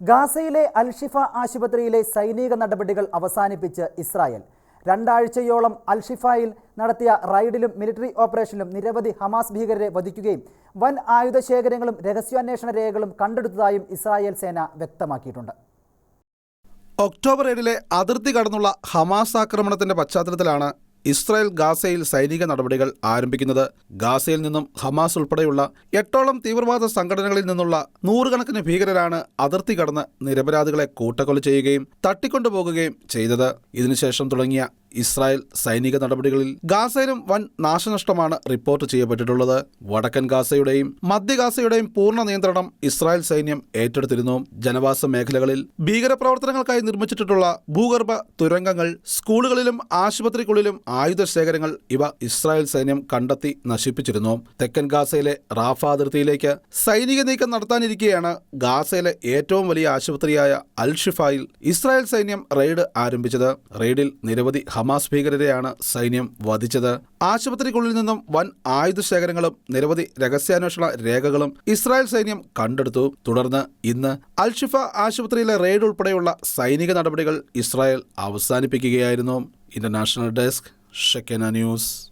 ഗാസയിലെ അൽഷിഫ ആശുപത്രിയിലെ സൈനിക നടപടികൾ അവസാനിപ്പിച്ച് ഇസ്രായേൽ. രണ്ടാഴ്ചയോളം അൽഷിഫയിൽ നടത്തിയ റൈഡിലും മിലിറ്ററി ഓപ്പറേഷനിലും നിരവധി ഹമാസ് ഭീകരരെ വധിക്കുകയും വൻ ആയുധ ശേഖരങ്ങളും രഹസ്യാന്വേഷണ രേഖകളും കണ്ടെടുത്തതായും ഇസ്രായേൽ സേന വ്യക്തമാക്കിയിട്ടുണ്ട്. ഒക്ടോബർ ഏഴിലെ അതിർത്തി കടന്നുള്ള ഹമാസ് ആക്രമണത്തിന്റെ പശ്ചാത്തലത്തിലാണ് ഇസ്രായേൽ ഗാസയിൽ സൈനിക നടപടികൾ ആരംഭിക്കുന്നത് ഗാസയിൽ നിന്നും ഹമാസ് ഉൾപ്പെടെയുള്ള എട്ടോളം തീവ്രവാദ സംഘടനകളിൽ നിന്നുള്ള നൂറുകണക്കിന് ഭീകരരാണ് അതിർത്തി കടന്ന് നിരപരാധികളെ കൂട്ടക്കൊല ചെയ്യുകയും തട്ടിക്കൊണ്ടുപോകുകയും ചെയ്തത്. ഇതിനുശേഷം തുടങ്ങിയ ഇസ്രായേൽ സൈനിക നടപടികളിൽ ഗാസയിലും വൻ നാശനഷ്ടമാണ് റിപ്പോർട്ട് ചെയ്യപ്പെട്ടിട്ടുള്ളത്. വടക്കൻ ഗാസയുടെയും മധ്യ ഗാസയുടെയും പൂർണ നിയന്ത്രണം ഇസ്രായേൽ സൈന്യം ഏറ്റെടുത്തിരുന്നു. ജനവാസ മേഖലകളിൽ ഭീകരപ്രവർത്തനങ്ങൾക്കായി നിർമ്മിച്ചിട്ടുള്ള ഭൂഗർഭ തുരങ്കങ്ങൾ സ്കൂളുകളിലും ആശുപത്രിക്കുള്ളിലും ആയുധ ശേഖരങ്ങൾ ഇവ ഇസ്രായേൽ സൈന്യം കണ്ടെത്തി നശിപ്പിച്ചിരുന്നു. തെക്കൻ ഗാസയിലെ റാഫ അതിർത്തിയിലേക്ക് സൈനിക നീക്കം നടത്താനിരിക്കെയാണ് ഗാസയിലെ ഏറ്റവും വലിയ ആശുപത്രിയായ അൽഷിഫായിൽ ഇസ്രായേൽ സൈന്യം റെയ്ഡ് ആരംഭിച്ചത്. റെയ്ഡിൽ നിരവധി ഹമാസ് ഭീകരരെയാണ് സൈന്യം വധിച്ചത്. ആശുപത്രിക്കുള്ളിൽ നിന്നും വൻ ആയുധ ശേഖരങ്ങളും നിരവധി രഹസ്യാന്വേഷണ രേഖകളും ഇസ്രായേൽ സൈന്യം കണ്ടെടുത്തു. തുടർന്ന് ഇന്ന് അൽഷിഫ ആശുപത്രിയിലെ റെയ്ഡ് ഉൾപ്പെടെയുള്ള സൈനിക നടപടികൾ Israel അവസാനിപ്പിക്കുകയായിരുന്നു. International desk Shekinah News.